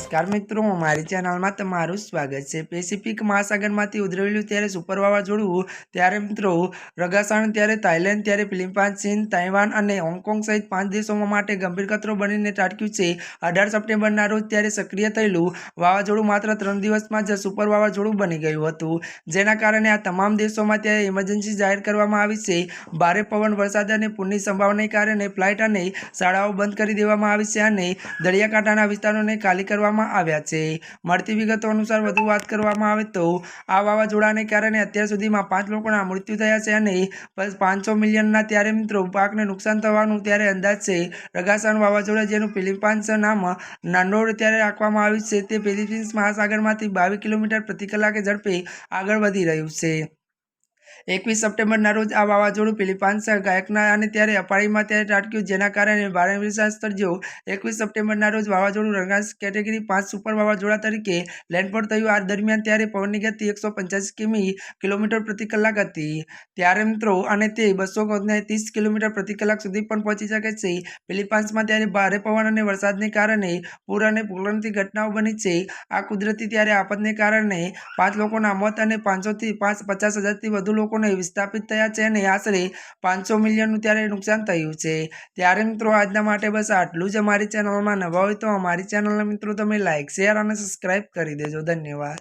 નમસ્કાર મિત્રો, મારી ચેનલમાં તમારું સ્વાગત છે. પેસિફિક મહાસાગરમાંથી ઉધરેલું ત્યારે સુપર વાવાઝોડું, ત્યારે મિત્રો રગાસણ, ત્યારે થાઇલેન્ડ, ત્યારે ફિલિપાઇન્સ, ચીન, તાઇવાન અને હોંગકોંગ સહિત પાંચ દેશોમાં માટે ગંભીર ખતરો બનીને ટાટક્યું છે. અઢાર સપ્ટેમ્બરના રોજ ત્યારે સક્રિય થયેલું વાવાઝોડું માત્ર ત્રણ દિવસમાં જ સુપર વાવાઝોડું બની ગયું હતું. જેના કારણે આ તમામ દેશોમાં ત્યારે ઇમરજન્સી જાહેર કરવામાં આવી છે. ભારે પવન, વરસાદ અને પૂરની સંભાવનાને કારણે ફ્લાઇટ અને શાળાઓ બંધ કરી દેવામાં આવી છે અને દરિયાકાંઠાના વિસ્તારોને ખાલી કરવામાં આવ્યા છે. મળતી વિગતો અનુસાર વધુ વાત કરવામાં આવે તો આ વાવાઝોડાને કારણે અત્યાર સુધીમાં પાંચ લોકોના મૃત્યુ થયા છે અને પાંચસો મિલિયનના ત્યારે મિત્રો પાકને નુકસાન થવાનું ત્યારે અંદાજ છે. રગાસાન વાવાઝોડા જેનું ફિલિપાઇન્સ નામ નાંડોળ ત્યારે રાખવામાં આવ્યું છે. તે ફિલિપિન્સ મહાસાગરમાંથી બાવીસ કિલોમીટર પ્રતિ કલાકે ઝડપે આગળ વધી રહ્યું છે. એકવીસ સપ્ટેમ્બરના રોજ આ વાવાઝોડું ફિલિપાઇન્સ ગાયકના અને ત્યારે અપાણીમાં ત્યારે ત્રાટક્યું જેના કારણે ભારે વિશ્વાસ સર્જ્યો એકવીસ સપ્ટેમ્બરના રોજ વાવાઝોડું રંગાસ કેટેગરી પાંચ સુપર વાવાઝોડા તરીકે લેન્ડફોલ થયું. આ દરમિયાન ત્યારે પવનની ગતિ એકસો પંચ્યાસી કિમી કિલોમીટર પ્રતિ કલાક હતી. ત્યારે મિત્રો, અને તે બસો ત્રીસ કિલોમીટર પ્રતિ કલાક સુધી પણ પહોંચી શકે છે. ફિલિપાઇન્સમાં ત્યારે ભારે પવન અને વરસાદને કારણે પૂર અને ભૂગર્ભની ઘટનાઓ બની છે. આ કુદરતી ત્યારે આફતને કારણે પાંચ લોકોના મોત અને પાંચસોથી પાંચ પચાસ હજારથી વધુ લોકોને વિસ્થાપિત થયા છે અને આશરે પાંચસો મિલિયનનું ત્યારે નુકસાન થયું છે. ત્યારે મિત્રો આજના માટે બસ આટલું જ અમારી ચેનલમાં નવા હોય તો અમારી ચેનલને મિત્રો તમે લાઇક શેર અને સબસ્ક્રાઈબ કરી દેજો. ધન્યવાદ.